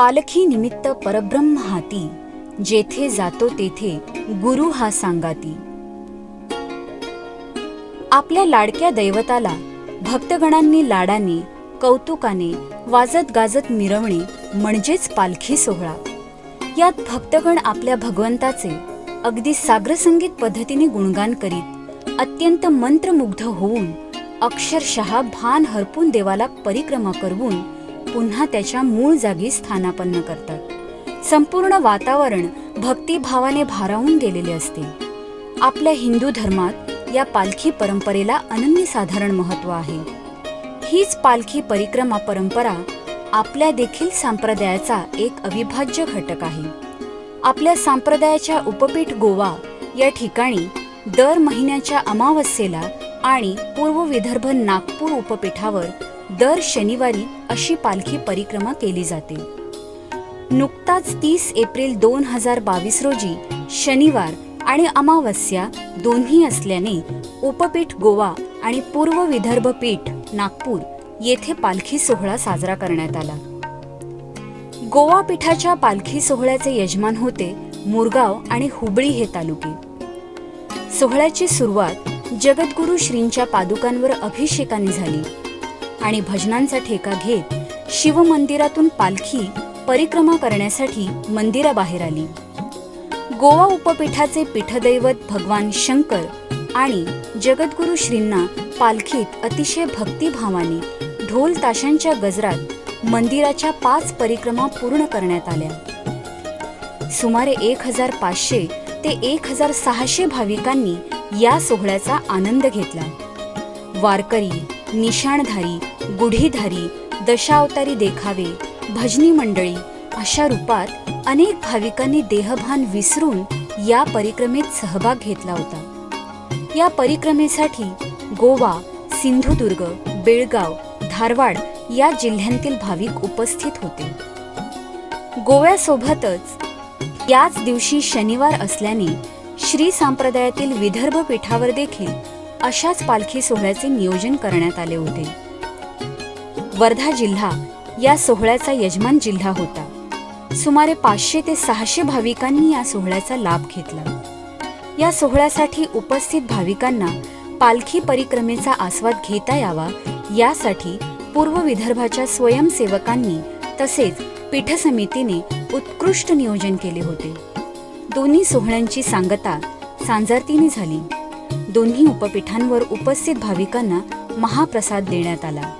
पालखी निमित्त परब्रह्म हाती जेथे जातो तेथे गुरु हा सांगाती. आपल्या लाडक्या दैवताला भक्तगणांनी लाडाने कौतुकाने वाजत गाजत मिरवणे म्हणजेच पालखी सोहळा. यात भक्तगण आपल्या भगवंताचे अगदी सागरसंगीत पद्धतीने गुणगान करीत अत्यंत मंत्रमुग्ध होऊन अक्षरशः भान हरपून देवाला परिक्रमा करवून पुन्हा त्याच्या मूळ जागी स्थानापन्न करतात. संपूर्ण वातावरण भक्तिभावाने भारावून गेलेले असते. आपल्या हिंदू धर्मात या पालखी परंपरेला अनन्यसाधारण महत्त्व आहे. हीच पालखी परिक्रमा परंपरा आपल्या देखील संप्रदायाचा एक अविभाज्य घटक आहे. आपल्या संप्रदायाच्या उपपीठ गोवा या ठिकाणी दर महिन्याच्या अमावस्येला आणि पूर्व विदर्भ नागपूर उपपीठावर दर शनिवारी अशी पालखी परिक्रमा केली जाते. नुकताच तीस एप्रिल दोन हजार बावीस रोजी शनिवार आणि अमावस्या दोन्ही असल्याने उपपीठ गोवा आणि पूर्व विदर्भ पीठ नागपूर येथे पालखी सोहळा साजरा करण्यात आला. गोवा पीठाच्या पालखी सोहळ्याचे यजमान होते मुरगाव आणि हुबळी हे तालुके. सोहळ्याची सुरुवात जगद्गुरु श्रींच्या पादुकांवर अभिषेकाने झाली. आणि भजनांचा ठेका घेत शिवमंदिरातून पालखी परिक्रमा करण्यासाठी मंदिराबाहेर आली. गोवा उपपीठाचे पीठदैवत भगवान शंकर आणि जगद्गुरु श्रींना पालखीत अतिशय भक्तिभावाने ढोल ताशांच्या गजरात मंदिराच्या पाच परिक्रमा पूर्ण करण्यात आल्या. सुमारे एक हजार पाचशे ते एक हजार सहाशे भाविकांनी या सोहळ्याचा आनंद घेतला. वारकरी निशाणधारी गुढीधारी दशावतारी देखावे भजनी मंडळी अशा रूपात अनेक भाविकांनी देहभान विसरून या परिक्रमेत सहभाग घेतला होता. या परिक्रमेसाठी गोवा सिंधुदुर्ग बेळगाव धारवाड या जिल्ह्यांतील भाविक उपस्थित होते. गोव्यासोबतच याच दिवशी शनिवार असल्याने श्री संप्रदायातील विदर्भ पीठावर देखील अशाच पालखी सोहळ्याचे नियोजन करण्यात आले होते. वर्धा जिल्हा या सोहळ्याचा यजमान जिल्हा होता. सुमारे पाचशे ते सहाशे भाविकांनी या सोहळ्याचा लाभ घेतला. या सोहळ्यासाठी उपस्थित भाविकांना पालखी परिक्रमेचा आस्वाद घेता यावा यासाठी पूर्व विदर्भाच्या स्वयंसेवकांनी तसेच पीठ समितीने उत्कृष्ट नियोजन केले होते. दोन्ही सोहळ्यांची सांगता सांजारतीने झाली. दोन्ही उपपीठांवर उपस्थित भाविकांना महाप्रसाद देण्यात आला.